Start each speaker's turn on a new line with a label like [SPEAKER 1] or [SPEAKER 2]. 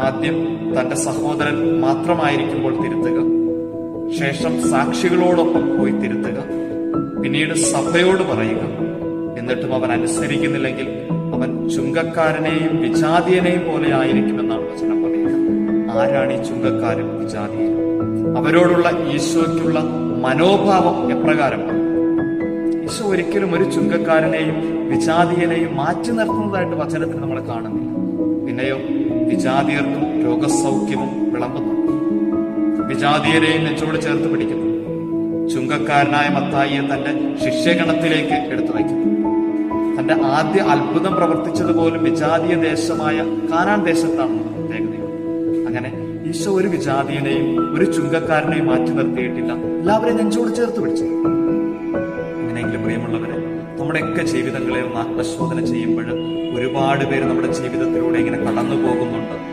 [SPEAKER 1] ആദ്യം തന്റെ സഹോദരൻ മാത്രമായിരിക്കുമ്പോൾ തിരുത്തുക. ശേഷം സാക്ഷികളോടൊപ്പം പോയി തിരുത്തുക. പിന്നീട് സഭയോട് പറയുക. എന്നിട്ടും അവൻ അനുസരിക്കുന്നില്ലെങ്കിൽ അവൻ ചുങ്കക്കാരനെയും വിജാതിയനെയും പോലെ ആയിരിക്കുമെന്നാണ് വചനം പറയുക. ആരാണ് ഈ ചുങ്കക്കാരും വിജാതിയും അവരോടുള്ള ഈശോയ്ക്കുള്ള മനോഭാവം എപ്രകാരമാണ് ഈശോ ഒരിക്കലും ഒരു ചുങ്കക്കാരനെയും വിജാതിയനെയും മാറ്റി നിർത്തുന്നതായിട്ട് വചനത്തിൽ നമ്മൾ കാണുന്നില്ല. പിന്നെയോ വിജാതീയർക്കും രോഗസൗഖ്യവും വിളമ്പുന്നു. വിജാതീയരെയും നെഞ്ചോട് ചേർത്ത് പിടിക്കുന്നു. ചുങ്കക്കാരനായ മത്തായിയെ തന്റെ ശിഷ്യഗണത്തിലേക്ക് എടുത്തു വയ്ക്കുന്നു. തന്റെ ആദ്യ അത്ഭുതം പ്രവർത്തിച്ചതുപോലും വിജാതീയ ദേശമായ കാനാൻ ദേശത്താണ് അങ്ങനെ ഈശോ ഒരു വിജാതീയനെയും ഒരു ചുങ്കക്കാരനെയും മാറ്റി നിർത്തിയിട്ടില്ല. എല്ലാവരെയും നെഞ്ചോട് ചേർത്ത് പിടിച്ചു. അങ്ങനെയെങ്കിലും പ്രിയമുള്ളവരെ നമ്മുടെയൊക്കെ ജീവിതങ്ങളെ ഒന്ന് ആത്മശോധന ചെയ്യുമ്പോൾ ഒരുപാട് പേര് നമ്മുടെ ജീവിതത്തിലൂടെ ഇങ്ങനെ കടന്നു പോകുന്നുണ്ട്